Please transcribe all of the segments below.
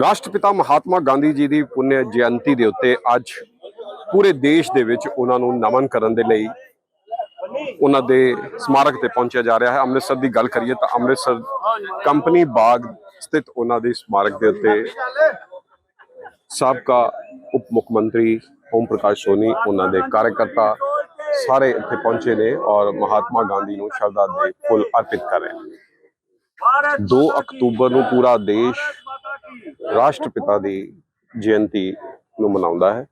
ਰਾਸ਼ਟਰਪਿਤਾ ਮਹਾਤਮਾ ਗਾਂਧੀ ਜੀ ਦੀ ਪੁੰਨਿਆ ਜਯੰਤੀ ਦੇ ਉੱਤੇ ਅੱਜ ਪੂਰੇ ਦੇਸ਼ ਦੇ ਵਿੱਚ ਉਹਨਾਂ ਨੂੰ ਨਮਨ ਕਰਨ ਦੇ ਲਈ ਉਹਨਾਂ ਦੇ ਸਮਾਰਕ ਤੇ ਪਹੁੰਚਿਆ ਜਾ ਰਿਹਾ ਹੈ। ਅੰਮ੍ਰਿਤਸਰ ਦੀ ਗੱਲ ਕਰੀਏ ਤਾਂ ਅੰਮ੍ਰਿਤਸਰ ਕੰਪਨੀ ਬਾਗ ਸਥਿਤ ਉਹਨਾਂ ਦੇ ਸਮਾਰਕ ਦੇ ਉੱਤੇ ਸਾਬਕਾ ਉਪ ਮੁੱਖ ਮੰਤਰੀ ਓਮ ਪ੍ਰਕਾਸ਼ ਸੋਨੀ, ਉਹਨਾਂ ਦੇ ਕਾਰਜਕਰਤਾ ਸਾਰੇ ਇੱਥੇ ਪਹੁੰਚੇ ਨੇ ਔਰ ਮਹਾਤਮਾ ਗਾਂਧੀ ਨੂੰ ਸ਼ਰਧਾ ਦੇ ਫੁੱਲ ਅਰਪਿਤ ਕਰ ਰਹੇ ਨੇ। 2 ਅਕਤੂਬਰ ਨੂੰ ਪੂਰਾ ਦੇਸ਼ ਰਾਸ਼ਟਰਪਿਤਾ ਦੀ ਜਯੰਤੀ ਨੂੰ ਮਨਾਉਂਦਾ ਹੈ।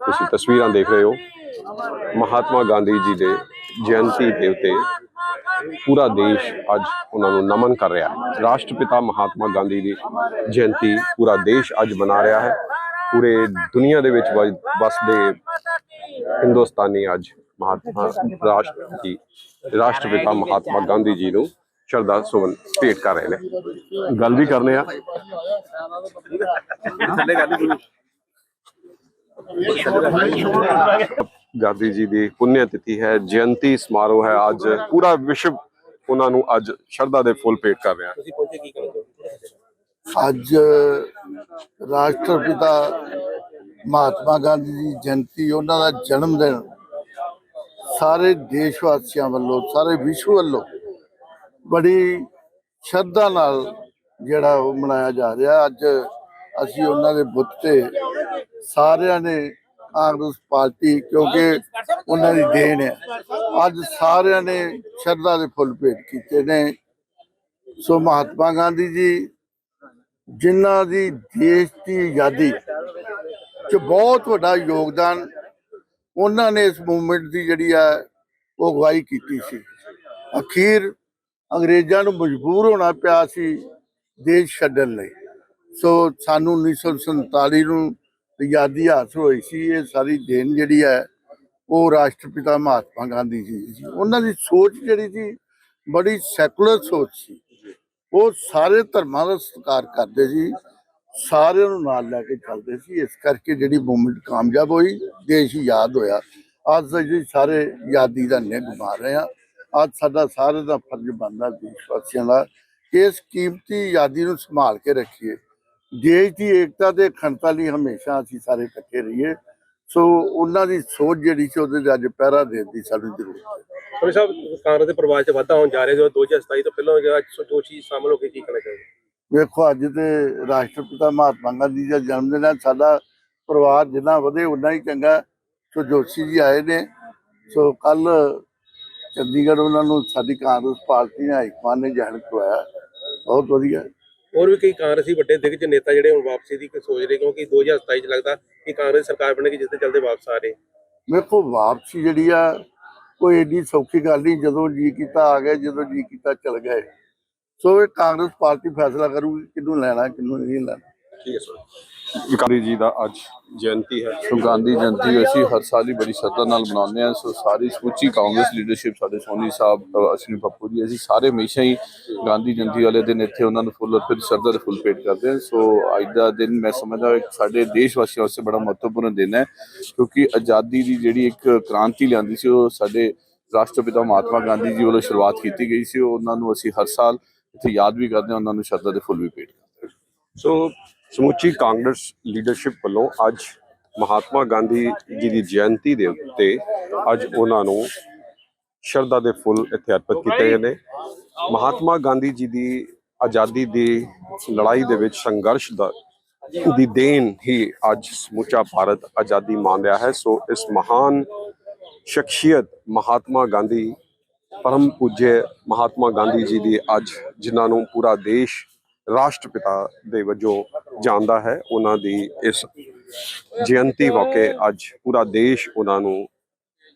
ਤੁਸੀਂ ਤਸਵੀਰਾਂ ਦੇਖ ਰਹੇ ਹੋ। ਮਹਾਤਮਾ ਗਾਂਧੀ ਜੀ ਦੇ ਜਯੰਤੀ ਦੇ ਉੱਤੇ ਪੂਰਾ ਦੇਸ਼ ਅੱਜ ਉਹਨਾਂ ਨੂੰ ਨਮਨ ਕਰ ਰਿਹਾ ਹੈ। ਰਾਸ਼ਟਰਪਿਤਾ ਮਹਾਤਮਾ ਗਾਂਧੀ ਦੀ ਜਯੰਤੀ ਪੂਰਾ ਦੇਸ਼ ਅੱਜ ਮਨਾ ਰਿਹਾ ਹੈ। ਪੂਰੇ ਦੁਨੀਆ ਦੇ ਵਿੱਚ ਵ- ਵਸਦੇ ਹਿੰਦੁਸਤਾਨੀ ਅੱਜ ਮਹਾਤਮਾ ਰਾਸ਼ਟਰਪਤੀ ਰਾਸ਼ਟਰਪਿਤਾ ਮਹਾਤਮਾ ਗਾਂਧੀ ਜੀ ਨੂੰ ਸ਼ਰਧਾ ਸੁਮਨ ਭੇਟ ਕਰ ਰਹੇ ਨੇ। ਗੱਲ ਵੀ ਕਰਨੇ ਆ। ਗਾਂਧੀ ਜੀ ਦੀ ਪੁੰਨਿਆ ਤਿਥੀ ਹੈ ਜਯੰਤੀ ਸਮਾਰੋਹ ਹੈ। ਅੱਜ ਪੂਰਾ ਵਿਸ਼ਵ ਉਹਨਾਂ ਨੂੰ ਅੱਜ ਸ਼ਰਧਾ ਦੇ ਫੁੱਲ ਭੇਟ ਕਰ ਰਿਹਾ। ਅੱਜ ਰਾਸ਼ਟਰਪਿਤਾ ਮਹਾਤਮਾ ਗਾਂਧੀ ਦੀ ਜਯੰਤੀ ਉਹਨਾਂ ਦਾ ਜਨਮ ਦਿਨ ਸਾਰੇ ਦੇਸ਼ ਵਾਸੀਆਂ ਵੱਲੋਂ ਸਾਰੇ ਵਿਸ਼ਵ ਵੱਲੋਂ ਬੜੀ ਸ਼ਰਧਾ ਨਾਲ ਜਿਹੜਾ ਉਹ ਮਨਾਇਆ ਜਾ ਰਿਹਾ। ਅੱਜ ਅਸੀਂ ਉਹਨਾਂ ਦੇ ਬੁੱਤ ਤੇ ਸਾਰਿਆਂ ਨੇ ਕਾਂਗਰਸ ਪਾਰਟੀ ਕਿਉਂਕਿ ਉਹਨਾਂ ਦੀ ਦੇਣ ਹੈ। ਅੱਜ ਸਾਰਿਆਂ ਨੇ ਸ਼ਰਧਾ ਦੇ ਫੁੱਲ ਭੇਟ ਕੀਤੇ ਨੇ। ਸੋ ਮਹਾਤਮਾ ਗਾਂਧੀ ਜੀ, ਜਿਨ੍ਹਾਂ ਦੀ ਦੇਸ਼ ਦੀ ਆਜ਼ਾਦੀ ਚ ਬਹੁਤ ਵੱਡਾ ਯੋਗਦਾਨ ਉਹਨਾਂ ਨੇ ਇਸ ਮੂਵਮੈਂਟ ਦੀ ਜਿਹੜੀ ਆ, ਉਹ ਅਗਵਾਈ ਕੀਤੀ ਸੀ। ਅਖੀਰ ਅੰਗਰੇਜ਼ਾਂ ਨੂੰ ਮਜਬੂਰ ਹੋਣਾ ਪਿਆ ਸੀ, ਦੇਸ਼ ਛੱਡਣ ਲਈ। ਸੋ ਸਾਨੂੰ 1947 ਨੂੰ ਆਜ਼ਾਦੀ ਹਾਸਲ ਹੋਈ ਸੀ। ਇਹ ਸਾਰੀ ਦੇਣ ਜਿਹੜੀ ਹੈ, ਉਹ ਰਾਸ਼ਟਰਪਿਤਾ ਮਹਾਤਮਾ ਗਾਂਧੀ ਜੀ ਸੀ। ਉਹਨਾਂ ਦੀ ਸੋਚ ਜਿਹੜੀ ਸੀ, ਬੜੀ ਸੈਕੂਲਰ ਸੋਚ ਸੀ। ਉਹ ਸਾਰੇ ਧਰਮਾਂ ਦਾ ਸਤਿਕਾਰ ਕਰਦੇ ਸੀ, ਸਾਰਿਆਂ ਨੂੰ ਨਾਲ ਲੈ ਕੇ ਚੱਲਦੇ ਸੀ। ਇਸ ਕਰਕੇ ਜਿਹੜੀ ਮੂਵਮੈਂਟ ਕਾਮਯਾਬ ਹੋਈ, ਦੇਸ਼ ਯਾਦ ਹੋਇਆ। ਅੱਜ ਅਸੀਂ ਸਾਰੇ ਯਾਦੀ ਦਾ ਨਿੱਘ ਮਾਰ ਰਹੇ ਹਾਂ। ਅੱਜ ਸਾਡਾ ਸਾਰੇ ਦਾ ਫਰਜ਼ ਬਣਦਾ ਦੇਸ਼ ਵਾਸੀਆਂ ਦਾ ਇਸ ਕੀਮਤੀ ਆਜ਼ਾਦੀ ਨੂੰ ਸੰਭਾਲ ਕੇ ਰੱਖੀਏ। ਦੇਸ਼ ਦੀ ਏਕਤਾ ਤੇ ਅਖੰਡਤਾ ਲਈ ਹਮੇਸ਼ਾ ਅਸੀਂ ਸਾਰੇ ਇਕੱਠੇ ਰਹੀਏ। ਸੋ ਉਹਨਾਂ ਦੀ ਸੋਚ ਜਿਹੜੀ ਸੀ ਉਹਦੇ ਤੇ ਅੱਜ ਪਹਿਰਾ ਦੇਣ ਦੀ ਸਾਨੂੰ ਜ਼ਰੂਰਤ ਹੈ। ਸਾਹਿਬ ਕਾਂਗਰਸ ਦੇ ਪਰਿਵਾਰ 'ਚ ਵਾਧਾ ਹੋਣ ਜਾ ਰਿਹਾ ਜੋ 2027 ਤੋਂ ਪਹਿਲਾਂ ਜਿਹੜਾ ਜੋਸ਼ੀ ਸ਼ਾਮਲ ਹੋ ਕੇ ਕੀ ਕਰਨਾ ਚਾਹੋਗੇ? ਵੇਖੋ ਅੱਜ ਤੇ ਰਾਸ਼ਟਰਪਿਤਾ ਮਹਾਤਮਾ ਗਾਂਧੀ ਜੀ ਦਾ ਜਨਮ ਦਿਨ ਹੈ ਸਾਡਾ ਪਰਿਵਾਰ ਜਿੰਨਾ ਵਧੇ ਉਨਾ ਹੀ ਚੰਗਾ। ਸੋ ਜੋਸ਼ੀ ਜੀ ਆਏ ਨੇ। ਸੋ ਕੱਲ ਚੰਡੀਗੜ੍ਹ ਉਹਨਾਂ ਨੂੰ ਸਾਡੀ ਕਾਂਗਰਸ ਪਾਰਟੀ ਨੇ ਹਾਈਕਮਾਨ ਨੇ ਜਾਣ ਕਰਵਾਇਆ ਬਹੁਤ ਵਧੀਆ। ਹੋਰ ਵੀ ਕਈ ਕਾਂਗਰਸੀ ਵੱਡੇ ਦਿਗਜ ਨੇਤਾ ਜਿਹੜੇ ਹੁਣ ਵਾਪਸੀ ਦੀ ਸੋਚ ਰਹੇ ਕਿਉਂਕਿ 2027 'ਚ ਲੱਗਦਾ ਕਿ ਕਾਂਗਰਸ ਸਰਕਾਰ ਬਣੇਗੀ ਜਿਸ ਦੇ ਚੱਲਦੇ ਵਾਪਸ ਆ ਰਹੇ। ਵੇਖੋ ਵਾਪਸੀ ਜਿਹੜੀ ਆ ਕੋਈ ਏਡੀ ਸੌਖੀ ਗੱਲ ਨਹੀਂ ਜਦੋਂ ਜੀ ਕੀਤਾ ਆ ਗਏ ਜਦੋਂ ਜੀ ਕੀਤਾ ਚਲ ਗਏ ਸੋ ਇਹ ਕਾਂਗਰਸ ਪਾਰਟੀ ਫੈਸਲਾ ਕਰੂਗੀ ਕਿਹਨੂੰ ਲੈਣਾ ਕਿਹਨੂੰ ਨਹੀਂ ਲੈਣਾ। ਠੀਕ ਹੈ ਸਰ। ਗਾਂਧੀ ਜੀ ਦਾ ਅੱਜ ਜਯੰਤੀ ਹੈ। ਸੋ ਗਾਂਧੀ ਜਯੰਤੀ ਅਸੀਂ ਹਰ ਸਾਲ ਹੀ ਬੜੀ ਸ਼ਰਧਾ ਨਾਲ ਮਨਾਉਂਦੇ ਹਾਂ। ਸੋ ਸਾਰੀ ਸਮੁੱਚੀ ਕਾਂਗਰਸ ਲੀਡਰਸ਼ਿਪ ਸਾਡੇ ਸੋਨੀ ਸਾਹਿਬ ਅ, ਅਸ਼ਵਨੀ ਪੱਪੂ ਜੀ ਅਸੀਂ ਸਾਰੇ ਹਮੇਸ਼ਾ ਹੀ ਗਾਂਧੀ ਜਯੰਤੀ ਵਾਲੇ ਦਿਨ ਇੱਥੇ ਉਹਨਾਂ ਨੂੰ ਫੁੱਲ ਅਰਪਿਤ ਸ਼ਰਧਾ ਦੇ ਫੁੱਲ ਭੇਟ ਕਰਦੇ ਹਾਂ। ਸੋ ਅੱਜ ਦਾ ਦਿਨ ਮੈਂ ਸਮਝਦਾ ਇੱਕ ਸਾਡੇ ਦੇਸ਼ ਵਾਸੀਆਂ ਵਾਸਤੇ ਬੜਾ ਮਹੱਤਵਪੂਰਨ ਦਿਨ ਹੈ ਕਿਉਂਕਿ ਆਜ਼ਾਦੀ ਦੀ ਜਿਹੜੀ ਇੱਕ ਕ੍ਰਾਂਤੀ ਲਿਆਂਦੀ ਸੀ ਉਹ ਸਾਡੇ ਰਾਸ਼ਟਰਪਿਤਾ ਮਹਾਤਮਾ ਗਾਂਧੀ ਜੀ ਵੱਲੋਂ ਸ਼ੁਰੂਆਤ ਕੀਤੀ ਗਈ ਸੀ। ਉਹ ਉਹਨਾਂ ਨੂੰ ਅਸੀਂ ਹਰ ਸਾਲ ਇੱਥੇ ਯਾਦ ਵੀ ਕਰਦੇ ਹਾਂ ਉਹਨਾਂ ਨੂੰ ਸ਼ਰਧਾ ਦੇ ਫੁੱਲ ਵੀ ਭੇਟ ਕਰਦੇ ਹਾਂ। ਸੋ ਸਮੁੱਚੀ ਕਾਂਗਰਸ ਲੀਡਰਸ਼ਿਪ ਵੱਲੋਂ ਅੱਜ ਮਹਾਤਮਾ ਗਾਂਧੀ ਜੀ ਦੀ ਜਯੰਤੀ ਦੇ ਉੱਤੇ ਅੱਜ ਉਹਨਾਂ ਨੂੰ ਸ਼ਰਧਾ ਦੇ ਫੁੱਲ ਇੱਥੇ ਅਰਪਿਤ ਕੀਤੇ ਗਏ ਨੇ। ਮਹਾਤਮਾ ਗਾਂਧੀ ਜੀ ਦੀ ਆਜ਼ਾਦੀ ਦੀ ਲੜਾਈ ਦੇ ਵਿੱਚ ਸੰਘਰਸ਼ ਦਾ ਦੀ ਦੇਣ ਹੀ ਅੱਜ ਸਮੁੱਚਾ ਭਾਰਤ ਆਜ਼ਾਦੀ ਮਾਣ ਰਿਹਾ ਹੈ। ਸੋ ਇਸ ਮਹਾਨ ਸ਼ਖਸੀਅਤ ਮਹਾਤਮਾ ਗਾਂਧੀ, ਪਰਮ ਪੂਜੇ ਮਹਾਤਮਾ ਗਾਂਧੀ ਜੀ ਦੀ ਅੱਜ ਜਿਨ੍ਹਾਂ ਨੂੰ ਪੂਰਾ ਦੇਸ਼ ਰਾਸ਼ਟਰਪਿਤਾ ਦੇ ਵਜੋਂ ਜਾਣਦਾ ਹੈ ਉਹਨਾਂ ਦੀ ਇਸ ਜਯੰਤੀ ਮੌਕੇ ਅੱਜ ਪੂਰਾ ਦੇਸ਼ ਉਹਨਾਂ ਨੂੰ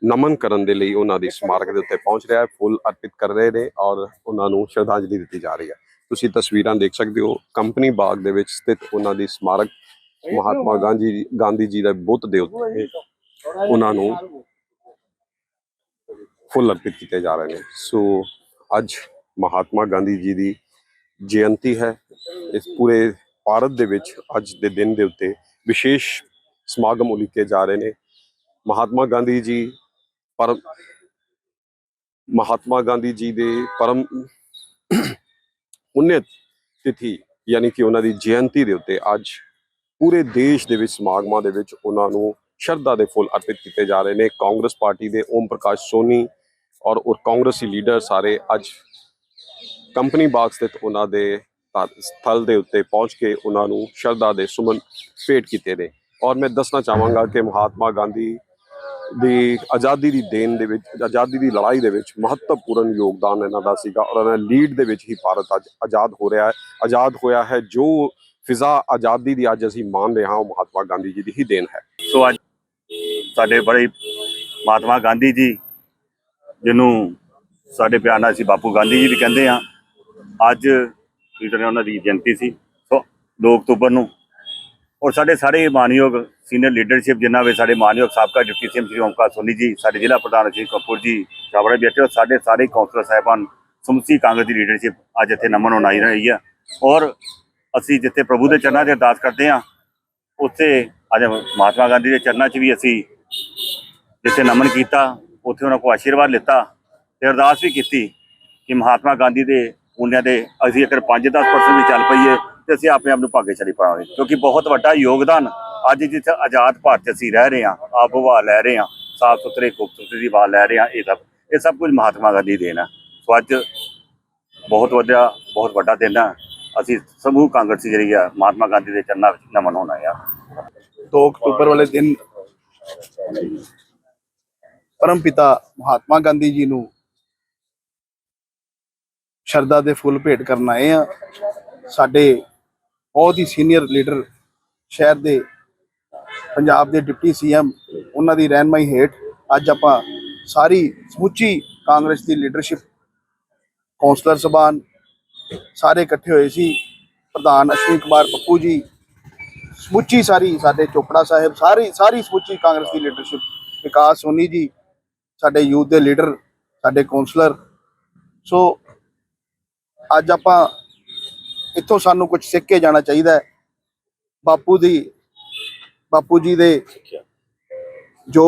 ਨਮਨ ਕਰਨ ਦੇ ਲਈ ਉਹਨਾਂ ਦੀ ਸਮਾਰਕ ਦੇ ਉੱਤੇ ਪਹੁੰਚ ਰਿਹਾ ਹੈ, ਫੁੱਲ ਅਰਪਿਤ ਕਰ ਰਹੇ ਨੇ ਔਰ ਉਹਨਾਂ ਨੂੰ ਸ਼ਰਧਾਂਜਲੀ ਦਿੱਤੀ ਜਾ ਰਹੀ ਹੈ। ਤੁਸੀਂ ਤਸਵੀਰਾਂ ਦੇਖ ਸਕਦੇ ਹੋ, ਕੰਪਨੀ ਬਾਗ ਦੇ ਵਿੱਚ ਸਥਿਤ ਉਹਨਾਂ ਦੀ ਸਮਾਰਕ, ਮਹਾਤਮਾ ਗਾਂਧੀ ਗਾਂਧੀ ਜੀ ਦੇ ਬੁੱਤ ਦੇ ਉੱਤੇ ਉਹਨਾਂ ਨੂੰ ਫੁੱਲ ਅਰਪਿਤ ਕੀਤੇ ਜਾ ਰਹੇ ਨੇ। ਸੋ ਅੱਜ ਮਹਾਤਮਾ ਗਾਂਧੀ ਜੀ ਦੀ ਜਯੰਤੀ ਹੈ। ਇਸ ਪੂਰੇ ਭਾਰਤ ਦੇ ਵਿੱਚ ਅੱਜ ਦੇ ਦਿਨ ਦੇ ਉੱਤੇ ਵਿਸ਼ੇਸ਼ ਸਮਾਗਮ ਉਲੀਕੇ ਜਾ ਰਹੇ ਨੇ। ਮਹਾਤਮਾ ਗਾਂਧੀ ਜੀ ਪਰ ਮਹਾਤਮਾ ਗਾਂਧੀ ਜੀ ਦੇ ਪਰਮ ਪੁਨਿਤ ਤਿਥੀ ਯਾਨੀ ਕਿ ਉਹਨਾਂ ਦੀ ਜਯੰਤੀ ਦੇ ਉੱਤੇ ਅੱਜ ਪੂਰੇ ਦੇਸ਼ ਦੇ ਵਿੱਚ ਸਮਾਗਮਾਂ ਦੇ ਵਿੱਚ ਉਹਨਾਂ ਨੂੰ ਸ਼ਰਧਾ ਦੇ ਫੁੱਲ ਅਰਪਿਤ ਕੀਤੇ ਜਾ ਰਹੇ ਨੇ। ਕਾਂਗਰਸ ਪਾਰਟੀ ਦੇ ਓਮ ਪ੍ਰਕਾਸ਼ ਸੋਨੀ ਔਰ ਉਹ ਕਾਂਗਰਸੀ ਲੀਡਰ ਸਾਰੇ ਅੱਜ ਕੰਪਨੀ ਬਾਗ ਸਥਿਤ ਉਹਨਾਂ ਦੇ ਸਥਲ ਦੇ ਉੱਤੇ ਪਹੁੰਚ ਕੇ ਉਹਨਾਂ ਨੂੰ ਸ਼ਰਧਾ ਦੇ ਸੁਮਨ ਭੇਟ ਕੀਤੇ ਨੇ। ਔਰ ਮੈਂ ਦੱਸਣਾ ਚਾਹਾਂਗਾ ਕਿ ਮਹਾਤਮਾ ਗਾਂਧੀ ਦੀ ਆਜ਼ਾਦੀ ਦੀ ਦੇਣ ਦੇ ਵਿੱਚ, ਆਜ਼ਾਦੀ ਦੀ ਲੜਾਈ ਦੇ ਵਿੱਚ ਮਹੱਤਵਪੂਰਨ ਯੋਗਦਾਨ ਇਹਨਾਂ ਦਾ ਸੀਗਾ ਔਰ ਇਹਨਾਂ ਲੀਡ ਦੇ ਵਿੱਚ ਹੀ ਭਾਰਤ ਅੱਜ ਆਜ਼ਾਦ ਹੋ ਰਿਹਾ ਹੈ, ਆਜ਼ਾਦ ਹੋਇਆ ਹੈ। ਜੋ ਫਿਜ਼ਾ ਆਜ਼ਾਦੀ ਦੀ ਅੱਜ ਅਸੀਂ ਮਾਣ ਰਹੇ ਹਾਂ, ਉਹ ਮਹਾਤਮਾ ਗਾਂਧੀ ਜੀ ਦੀ ਹੀ ਦੇਣ ਹੈ। ਸੋ ਅੱਜ ਸਾਡੇ ਬੜੇ ਮਹਾਤਮਾ ਗਾਂਧੀ ਜੀ, ਜਿਹਨੂੰ ਸਾਡੇ ਪਿਆਰ ਨਾਲ ਅਸੀਂ ਬਾਪੂ ਗਾਂਧੀ ਜੀ ਵੀ ਕਹਿੰਦੇ ਆ ਅੱਜ ਜਿਹੜੇ ਉਹਨਾਂ ਦੀ ਜਯੰਤੀ ਸੀ। ਸੋ 2 ਅਕਤੂਬਰ ਨੂੰ। ਔਰ ਸਾਡੇ ਸਾਰੇ ਮਾਨਯੋਗ ਸੀਨੀਅਰ ਲੀਡਰਸ਼ਿਪ ਜਿਨ੍ਹਾਂ ਵਿੱਚ ਸਾਡੇ ਮਾਨਯੋਗ ਸਾਬਕਾ ਡਿਪਟੀ ਸੀਐਮ ਸ਼੍ਰੀ ਓਮਕਾ ਸੋਨੀ ਜੀ, ਸਾਡੇ ਜ਼ਿਲ੍ਹਾ ਪ੍ਰਧਾਨ ਸ਼੍ਰੀ ਕਪੂਰ ਜੀ ਚਾਵੜਾ ਬੈਠੇ ਔਰ ਸਾਡੇ ਸਾਰੇ ਕੌਂਸਲਰ ਸਾਹਿਬਾਨ ਸਮੁੱਚੀ ਕਾਂਗਰਸ ਦੀ ਲੀਡਰਸ਼ਿਪ ਅੱਜ ਇੱਥੇ ਨਮਨ ਹੋਣਾਈ ਰਹੀ ਹੈ। ਔਰ ਅਸੀਂ ਜਿੱਥੇ ਪ੍ਰਭੂ ਦੇ ਚਰਨਾਂ 'ਚ ਅਰਦਾਸ ਕਰਦੇ ਹਾਂ, ਉੱਥੇ ਅੱਜ ਮਹਾਤਮਾ ਗਾਂਧੀ ਦੇ ਚਰਨਾਂ 'ਚ ਵੀ ਅਸੀਂ ਜਿੱਥੇ ਨਮਨ ਕੀਤਾ, ਉੱਥੇ ਉਹਨਾਂ ਕੋਲ ਆਸ਼ੀਰਵਾਦ ਲਿੱਤਾ ਤੇ ਅਰਦਾਸ ਵੀ ਕੀਤੀ ਕਿ ਮਹਾਤਮਾ ਗਾਂਧੀ ਦੇ ਉਹਨਾਂ ਦੇ ਅਸੀਂ ਅਗਰ 5-10% ਵੀ ਚੱਲ ਪਈਏ ਤੇ ਅਸੀਂ ਆਪਣੇ ਆਪ ਨੂੰ ਭਾਗੇਸ਼ਾਲੀ ਪਾਵਾਂਗੇ, ਕਿਉਂਕਿ ਬਹੁਤ ਵੱਡਾ ਯੋਗਦਾਨ ਅੱਜ ਜਿੱਥੇ ਆਜ਼ਾਦ ਭਾਰਤ 'ਚ ਅਸੀਂ ਰਹਿ ਰਹੇ ਹਾਂ ਆਪ ਹਵਾ ਲੈ ਰਹੇ ਹਾਂ, ਸਾਫ਼ ਸੁਥਰੇ, ਖੂਬਸੂਰਤੀ ਦੀ ਹਵਾ ਲੈ ਰਹੇ ਹਾਂ, ਇਹ ਸਭ ਇਹ ਸਭ ਕੁਝ ਮਹਾਤਮਾ ਗਾਂਧੀ ਦੇਣ ਹੈ। ਸੋ ਅੱਜ ਬਹੁਤ ਵੱਡਾ ਬਹੁਤ ਵੱਡਾ ਦਿਨ ਆ ਅਸੀਂ ਸਮੂਹ ਕਾਂਗਰਸੀ ਜਿਹੜੀ ਆ ਮਹਾਤਮਾ ਗਾਂਧੀ ਦੇ ਚਰਨਾਂ ਵਿੱਚ ਨਮਨ ਹੋਣਾ ਆ 2 ਅਕਤੂਬਰ ਵਾਲੇ ਦਿਨ ਪਰਮ ਪਿਤਾ ਮਹਾਤਮਾ ਗਾਂਧੀ ਜੀ ਨੂੰ ਸ਼ਰਧਾ ਦੇ ਫੁੱਲ ਭੇਟ ਕਰਨ ਆਏ ਆ ਸਾਡੇ ਬਹੁਤ ਹੀ ਸੀਨੀਅਰ ਲੀਡਰ ਸ਼ਹਿਰ ਦੇ ਪੰਜਾਬ ਦੇ ਡਿਪਟੀ ਸੀਐਮ ਉਹਨਾਂ ਦੀ ਰਹਿਨਮਾਈ ਹੇਠ ਅੱਜ ਆਪਾਂ ਸਾਰੀ ਸਮੁੱਚੀ ਕਾਂਗਰਸ ਦੀ ਲੀਡਰਸ਼ਿਪ ਕੌਂਸਲਰ ਸਭਾਨ ਸਾਰੇ ਇਕੱਠੇ ਹੋਏ ਸੀ। ਪ੍ਰਧਾਨ ਅਸ਼ਵਨੀ ਕੁਮਾਰ ਪੱਪੂ ਜੀ, ਸਮੁੱਚੀ ਸਾਰੀ ਸਾਡੇ ਚੋਪੜਾ ਸਾਹਿਬ, ਸਾਰੀ ਸਾਰੀ ਸਮੁੱਚੀ ਕਾਂਗਰਸ ਦੀ ਲੀਡਰਸ਼ਿਪ ਵਿਕਾਸ ਸੋਨੀ ਜੀ, ਸਾਡੇ ਯੂਥ ਦੇ ਲੀਡਰ ਸਾਡੇ ਕੌਂਸਲਰ। ਸੋ ਅੱਜ ਆਪਾਂ ਇੱਥੋਂ ਸਾਨੂੰ ਕੁਝ ਸਿੱਖ ਕੇ ਜਾਣਾ ਚਾਹੀਦਾ ਹੈ। ਬਾਪੂ ਦੀ ਬਾਪੂ ਜੀ ਦੇ ਜੋ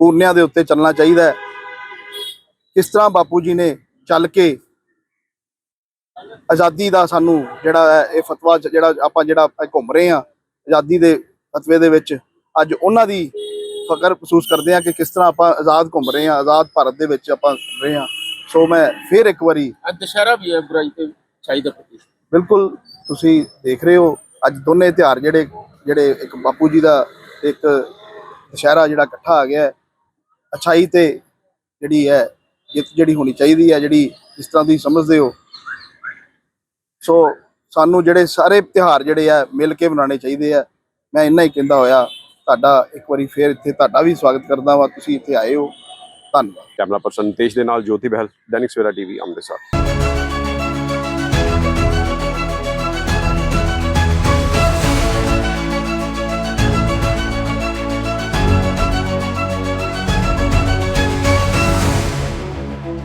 ਪੂਰਨਿਆਂ ਦੇ ਉੱਤੇ ਚੱਲਣਾ ਚਾਹੀਦਾ ਹੈ। ਕਿਸ ਤਰ੍ਹਾਂ ਬਾਪੂ ਜੀ ਨੇ ਚੱਲ ਕੇ ਆਜ਼ਾਦੀ ਦਾ ਸਾਨੂੰ ਜਿਹੜਾ ਇਹ ਫਤਵਾ ਜਿਹੜਾ ਆਪਾਂ ਜਿਹੜਾ ਘੁੰਮ ਰਹੇ ਹਾਂ ਆਜ਼ਾਦੀ ਦੇ ਫਤਵੇ ਦੇ ਵਿੱਚ ਅੱਜ ਉਹਨਾਂ ਦੀ ਫਕਰ ਮਹਿਸੂਸ ਕਰਦੇ ਹਾਂ ਕਿ ਕਿਸ ਤਰ੍ਹਾਂ ਆਪਾਂ ਆਜ਼ਾਦ ਘੁੰਮ ਰਹੇ ਹਾਂ ਆਜ਼ਾਦ ਭਾਰਤ ਦੇ ਵਿੱਚ ਆਪਾਂ ਰਹੇ ਹਾਂ। ਸੋ ਮੈਂ ਫਿਰ ਇੱਕ ਵਾਰੀ ਅੱਜ ਦੁਸ਼ਹਿਰਾ ਵੀ ਹੈ ਬੁਰਾਈ ਤੇ ਛਾਈ ਦਾ ਪ੍ਰਤੀਕ। ਬਿਲਕੁਲ ਤੁਸੀਂ ਦੇਖ ਰਹੇ ਹੋ ਅੱਜ ਦੋਨੇ ਤਿਉਹਾਰ ਜਿਹੜੇ ਜਿਹੜੇ ਇੱਕ ਬਾਪੂ ਜੀ ਦਾ ਇੱਕ ਦੁਸ਼ਹਿਰਾ ਜਿਹੜਾ ਇਕੱਠਾ ਆ ਗਿਆ ਅਛਾਈ ਤੇ ਜਿਹੜੀ ਹੈ ਜਿੱਤ ਜਿਹੜੀ ਹੋਣੀ ਚਾਹੀਦੀ ਹੈ ਜਿਹੜੀ ਜਿਸ ਤਰ੍ਹਾਂ ਤੁਸੀਂ ਸਮਝਦੇ ਹੋ। ਸੋ ਸਾਨੂੰ ਜਿਹੜੇ ਸਾਰੇ ਤਿਉਹਾਰ ਜਿਹੜੇ ਆ ਮਿਲ ਕੇ ਮਨਾਉਣੇ ਚਾਹੀਦੇ ਆ। ਮੈਂ ਇੰਨਾ ਹੀ ਕਹਿੰਦਾ ਹੋਇਆ ਤੁਹਾਡਾ ਇੱਕ ਵਾਰੀ ਫੇਰ ਇੱਥੇ ਤੁਹਾਡਾ ਵੀ ਸਵਾਗਤ ਕਰਦਾ ਵਾਂ ਤੁਸੀਂ ਇੱਥੇ ਆਏ ਹੋ। ਧੰਨਵਾਦ। ਕੈਮਰਾ ਪਰਸਨ ਤੇਜ ਦੇ ਨਾਲ ਜੋਤੀ ਬਹਿਲ ਦੈਨਿਕ ਸਵੇਰਾ ਟੀਵੀ ਅੰਮ੍ਰਿਤਸਰ।